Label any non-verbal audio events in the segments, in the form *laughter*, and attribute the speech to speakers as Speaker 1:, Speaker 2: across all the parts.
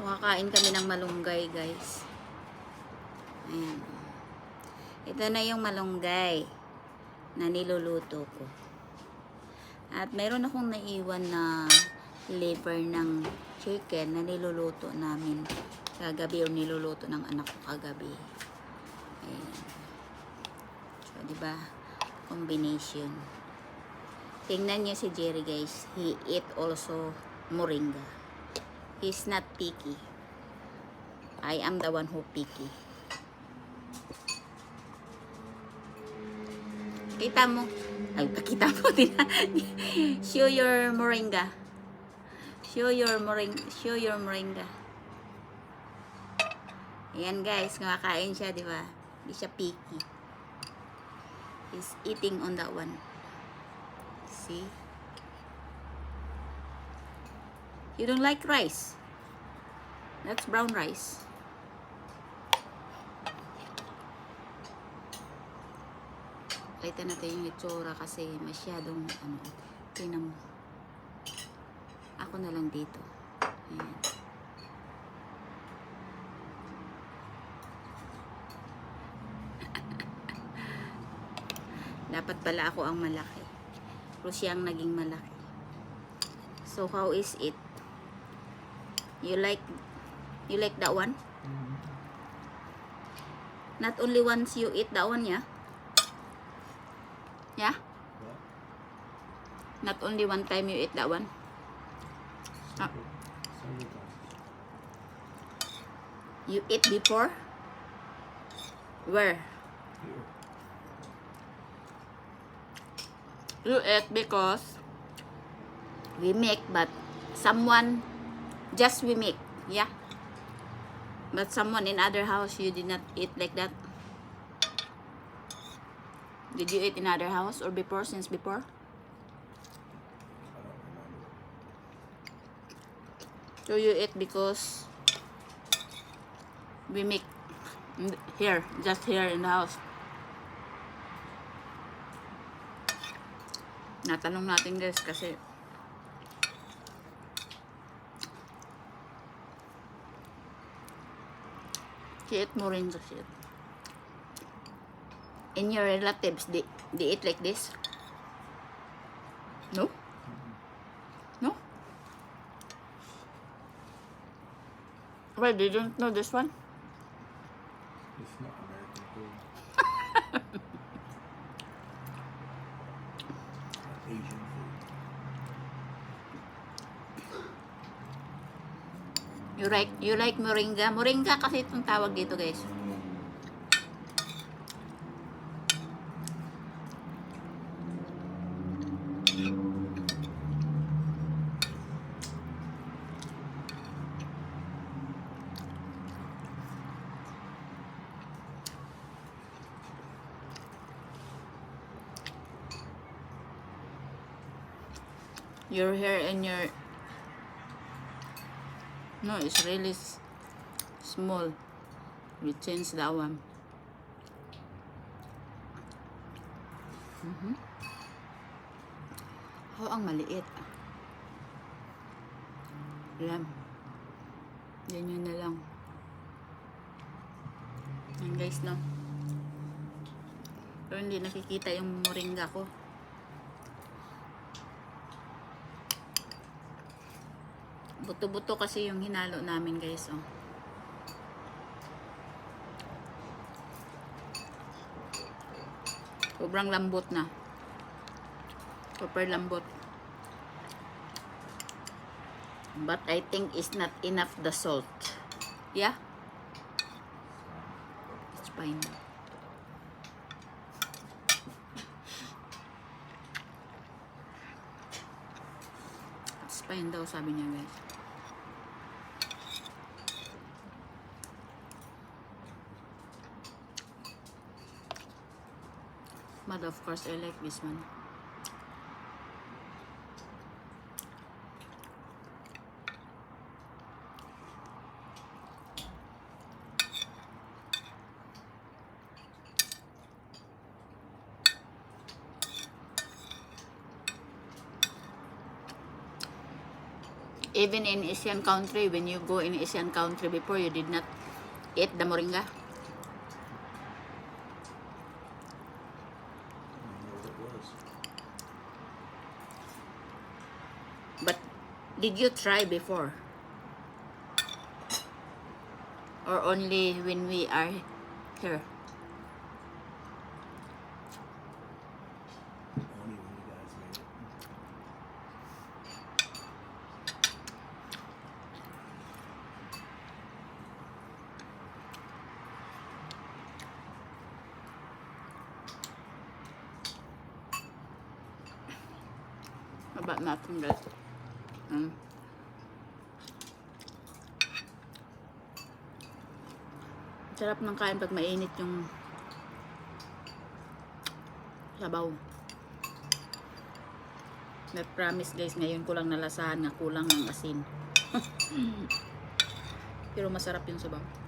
Speaker 1: So, kakain kami ng malunggay, guys. Ayan. Ito na yung malunggay na niluluto ko. At mayroon akong naiwan na liver ng chicken na niluluto namin kagabi o niluluto ng anak ko kagabi. Ayan. So, di ba? Combination. Tingnan niyo si Jerry guys. He eat also moringa. He's not picky. I am the one who picky. Kita mo. Ay, pakita mo *laughs* din. Show your moringa. Show your moringa. Show your moringa. Ayan guys, kumakain siya, di ba? Hindi siya picky. He's eating on that one. See? You don't like rice? That's brown rice. Pakita natin yung itsura kasi masyadong ano, tingnan mo. Ako na lang dito. Ayan. *laughs* Dapat pala ako ang malaki. Pero siyang naging malaki. So how is it? You like you like that one? Not only once you eat that one, yeah? Yeah? Not only one time you eat that one. Ah. You eat before? Where? You eat because we make, but someone just we make, yeah. But someone in other house, you did not eat like that. Did you eat in other house or before, since before? So you eat because we make here, just here in the house. Natanong natin guys kasi she eat more in the shit. In your relatives, they, they eat like this? No? No? Why, they don't know this one?
Speaker 2: It's not American food. *laughs* Asian food.
Speaker 1: You like, you like moringa? Moringa kasi itong tawag dito guys. Your hair and your No, it's really small. We change that one. Mhm. Oh, ang maliit. Yan. Yan na lang. Yan guys, no? Pero hindi nakikita yung moringa ko. Buto-buto kasi yung hinalo namin guys, oh. Sobrang lambot na. Super lambot. But I think it's not enough the salt. Yeah? It's fine. It's fine daw sabi niya guys. But of course, I like this one. Even in Asian country, when you go in Asian country before, you did not eat the moringa.
Speaker 2: I don't know what it was.
Speaker 1: But did you try before? Or only when we are here?
Speaker 2: Only when you guys made it.
Speaker 1: Baba natin guys. Mm. Sarap ng kain pag mainit yung sabaw. May promise guys, ngayon ko lang nalasahan nga kulang ng asin. *laughs* Pero masarap yung sabaw.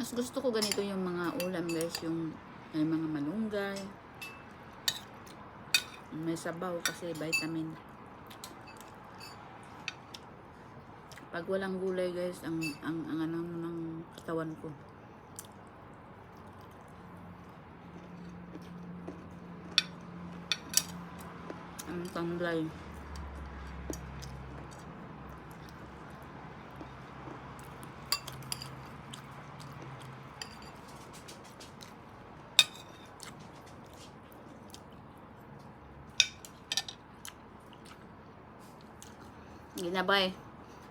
Speaker 1: Mas gusto ko ganito yung mga ulam guys, yung may mga malunggay. May sabaw kasi vitamin. Pag walang gulay guys, ang ang ang ano ng katawan ko. Ang tanglay. Ginabay.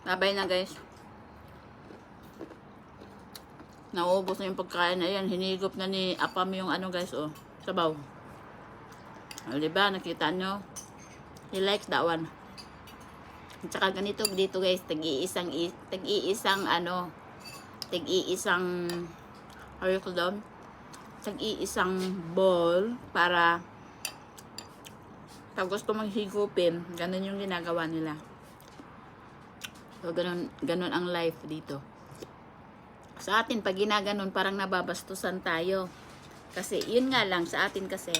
Speaker 1: Babay na guys. Naubos na yung pagkain. Ayan, hinigop na ni Apam yung ano guys, oh. Sabaw. O, diba? Nakita nyo? He likes that one. At saka ganito dito guys, tag-iisang, tag-iisang ano, tag-iisang, how you call them? Tag-iisang bowl para pag gusto mong higupin, ganun yung ginagawa nila. So, ganun, ganun ang life dito. Sa atin, pag ginaganon, parang nababastusan tayo. Kasi, yun nga lang, sa atin kasi,